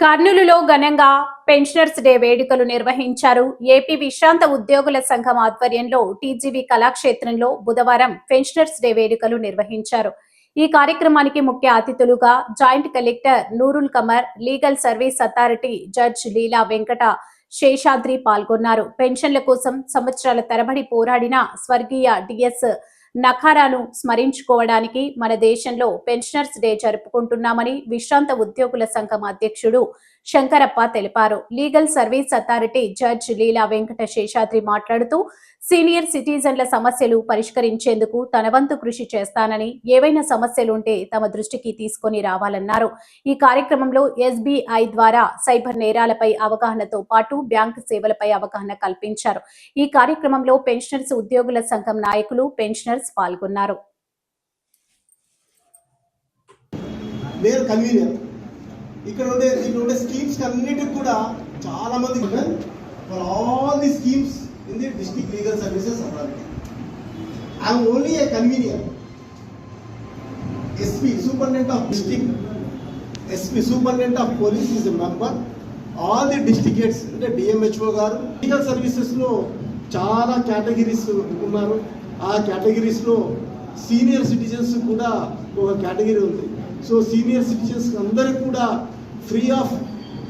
కర్నూలులో ఘనంగా pensioners day వేడుకలు నిర్వహించారు. ఏపీ విశ్రాంత ఉద్యోగుల సంఘం ఆధ్వర్యంలో టీజీవీ కళాక్షేత్రంలో బుధవారం పెన్షనర్స్ డే వేడుకలు నిర్వహించారు. ఈ కార్యక్రమానికి ముఖ్య అతిథులుగా joint collector Nurul Kamar legal service authority judge Leela Venkata Seshadri పాల్గొన్నారు. పెన్షన్ల కోసం సంవత్సరాల తరబడి పోరాడిన స్వర్గీయ డిఎస్ నఖారాను స్మరించుకోవడానికి మన దేశంలో పెన్షనర్స్ డే జరుపుకుంటున్నామని విశ్రాంత ఉద్యోగుల సంఘం అధ్యక్షుడు శంకరప్ప తెలిపారు. Legal service authority judge Leela Venkata Seshadri మాట్లాడుతూ సీనియర్ సిటిజన్ల సమస్యలు పరిష్కరించేందుకు తన వంతు కృషి చేస్తానని ఏవైనా సమస్యలుంటే తమ దృష్టికి తీసుకొని రావాలన్నారు. ఈ కార్యక్రమంలో ఎస్బీఐ ద్వారా సైబర్ నేరాలపై అవగాహనతో పాటు బ్యాంకు సేవలపై అవగాహన కల్పించారు. ఈ కార్యక్రమంలో పెన్షనర్స్ ఉద్యోగుల సంఘం నాయకులు పెన్షనర్స్ పాల్గొన్నారు. నేను కన్వీనియర్ ఇక్కడ ఉండే దీంట్లో ఉండే స్కీమ్స్ అన్నిటికి కూడా చాలా మంది for all the schemes in the district legal services authority I'm only a convenor SP superintendent of district SP superintendent of police is member all the districts అంటే డిఎంహెచ్ఓ గారు లీగల్ సర్వీసెస్లో చాలా కేటగిరీస్ ఉన్నారు. ఆ కేటగిరీస్లో సీనియర్ సిటిజన్స్ కూడా ఒక category ఉంది. So senior citizens అందరికి కూడా free of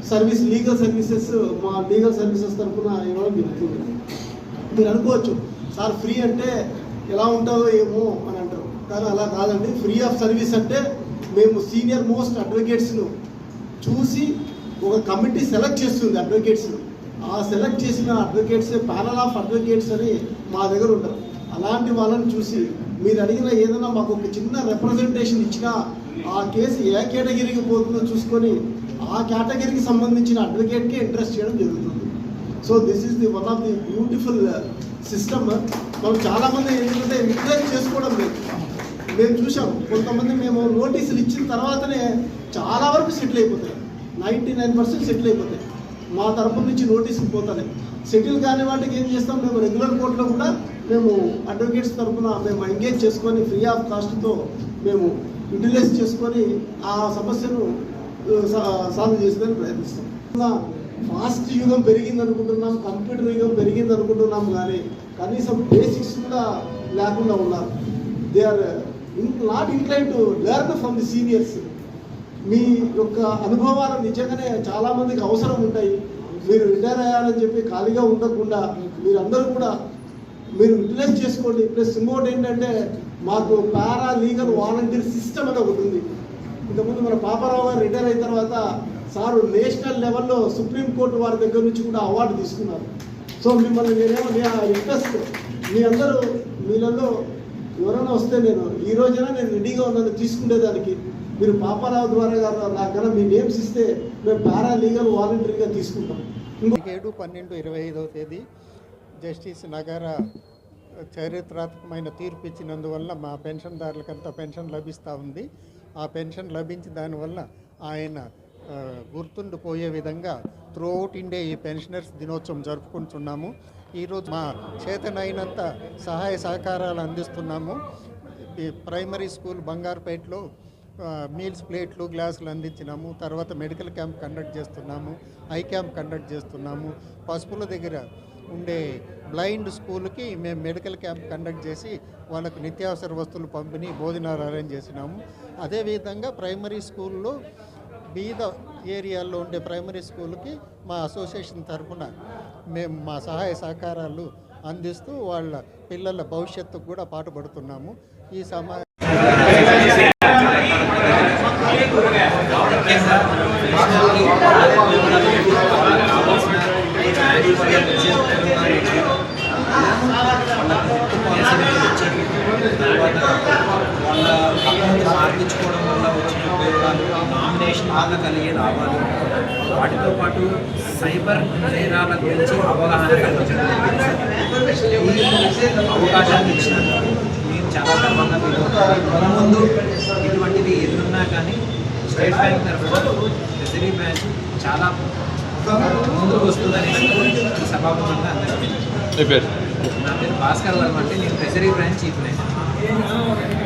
service legal services మా లీగల్ సర్వీసెస్ తరఫున ఇవ్వడం జరుగుతుంది. మీరు అనుకోవచ్చు సార్ ఫ్రీ అంటే ఎలా ఉంటుందో ఏమో అని అంటారు. కానీ అలా కాదండి. ఫ్రీ ఆఫ్ సర్వీస్ అంటే మేము సీనియర్ మోస్ట్ అడ్వకేట్స్ను చూసి ఒక కమిటీ సెలెక్ట్ చేస్తుంది అడ్వకేట్స్ను. ఆ సెలెక్ట్ చేసిన అడ్వకేట్స్ ప్యానల్ ఆఫ్ అడ్వకేట్స్ అని మా దగ్గర ఉంటారు. అలాంటి వాళ్ళని చూసి మీరు అడిగిన ఏదైనా మాకు ఒక చిన్న రిప్రజెంటేషన్ ఇచ్చినా ఆ కేసు ఏ కేటగిరీకి పోతుందో చూసుకొని ఆ కేటగిరీకి సంబంధించిన అడ్వకేట్కి ఇంట్రెస్ట్ చేయడం జరుగుతుంది. So this is the one of the beautiful system మనం చాలామంది ఏంటంటే ఎంకరేజ్ చేసుకోవడం లేదు. మేము చూసాం కొంతమంది మేము నోటీసులు ఇచ్చిన తర్వాతనే చాలా వరకు సెటిల్ అయిపోతాయి. నైంటీ నైన్ పర్సెంట్ సెటిల్ అయిపోతాయి. మా తరపు నుంచి నోటీసులు పోతాయి సెటిల్ కాని వాటికి ఏం చేస్తాం? మేము రెగ్యులర్ కోర్టులో కూడా మేము అడ్వకేట్స్ తరపున మేము ఎంగేజ్ చేసుకొని ఫ్రీ ఆఫ్ కాస్ట్తో మేము యూటిలైజ్ చేసుకొని ఆ సమస్యను సాల్వ్ చేసేదానికి ప్రయత్నిస్తాం. ఫాస్ట్ యుగం పెరిగింది అనుకుంటున్నాం కంప్యూటర్ యుగం పెరిగింది అనుకుంటున్నాం కానీ కనీసం బేసిక్స్ కూడా లేకుండా ఉన్నారు. They are not incline to learn from the seniors. మీ యొక్క అనుభవాలు నిజంగానే చాలా మందికి అవసరం ఉంటాయి. మీరు రిటైర్ అయ్యాలని చెప్పి ఖాళీగా ఉండకుండా మీరందరూ కూడా మీరు యూటిలైజ్ చేసుకోండి. ప్లస్ ఇంకోటి ఏంటంటే మాకు పారా లీగల్ వాలంటీర్ సిస్టమ్ అని ఒకటి ఉంది. ఇంతకుముందు మన పాపారావు గారు రిటైర్ అయిన తర్వాత సారు నేషనల్ లెవెల్లో సుప్రీంకోర్టు వారి దగ్గర నుంచి కూడా అవార్డు తీసుకున్నారు. సో మిమ్మల్ని నేనేమో మీ ఇంట్రెస్ట్ మీ అందరూ మీలలో ఎవరైనా వస్తే నేను ఈ రోజైనా నేను రెడీగా ఉన్నాను తీసుకునేదానికి మీరు పాపారావు ద్వారా గారు నాకు కన్నా మీ నేమ్స్ ఇస్తే మేము పారా లీగల్ తీసుకుంటాం. ఏడు పన్నెండు ఇరవై ఐదవ తేదీ జస్టిస్ నగర చరిత్రాత్మకమైన తీర్పు ఇచ్చినందువల్ల మా పెన్షన్దారులకంతా పెన్షన్ లభిస్తూ ఉంది. ఆ పెన్షన్ లభించి దానివల్ల ఆయన గుర్తుండిపోయే విధంగా త్రూఅవుట్ ఇండియా ఈ పెన్షనర్స్ దినోత్సవం జరుపుకుంటున్నాము. ఈరోజు మా చేతనైనంత సహాయ సహకారాలు అందిస్తున్నాము. ఈ ప్రైమరీ స్కూల్ బంగారుపేటలో మీల్స్ ప్లేట్లు గ్లాసులు అందించినాము. తర్వాత మెడికల్ క్యాంప్ కండక్ట్ చేస్తున్నాము. ఐ క్యాంప్ కండక్ట్ చేస్తున్నాము. పసుపుల దగ్గర ఉండే బ్లైండ్ స్కూల్కి మేము మెడికల్ క్యాంప్ కండక్ట్ చేసి వాళ్ళకు నిత్యావసర వస్తువులు పంపిణీ భోజనాలు అరేంజ్ చేసినాము అదేవిధంగా ప్రైమరీ స్కూల్లో బీద ఏరియాల్లో ఉండే ప్రైమరీ స్కూల్కి మా అసోసియేషన్ తరఫున మేము మా సహాయ సహకారాలు అందిస్తూ వాళ్ళ పిల్లల భవిష్యత్తుకు కూడా పాటుపడుతున్నాము. ఈ సమా నామినేషన్ వల్ల కలిగే లాభాలు వాటితో పాటు సైబర్ నేరాల గురించి అవగాహన కల్పించడం అవకాశాన్ని ఇచ్చినందుకు మేము చాలా గర్వంగా మీరు ముందు ఇటువంటిది ఎదురున్నా కానీ స్టేట్ బ్యాంక్ తరఫున ట్రెజరీ బ్యాంక్ చాలా ముందుకు వస్తుందని ఈ సభాముఖంగా అందరికీ నా పేరు భాస్కర్ వర్మ అంటే నేను ట్రెజరీ బ్రాంచ్ చీఫ్ నేను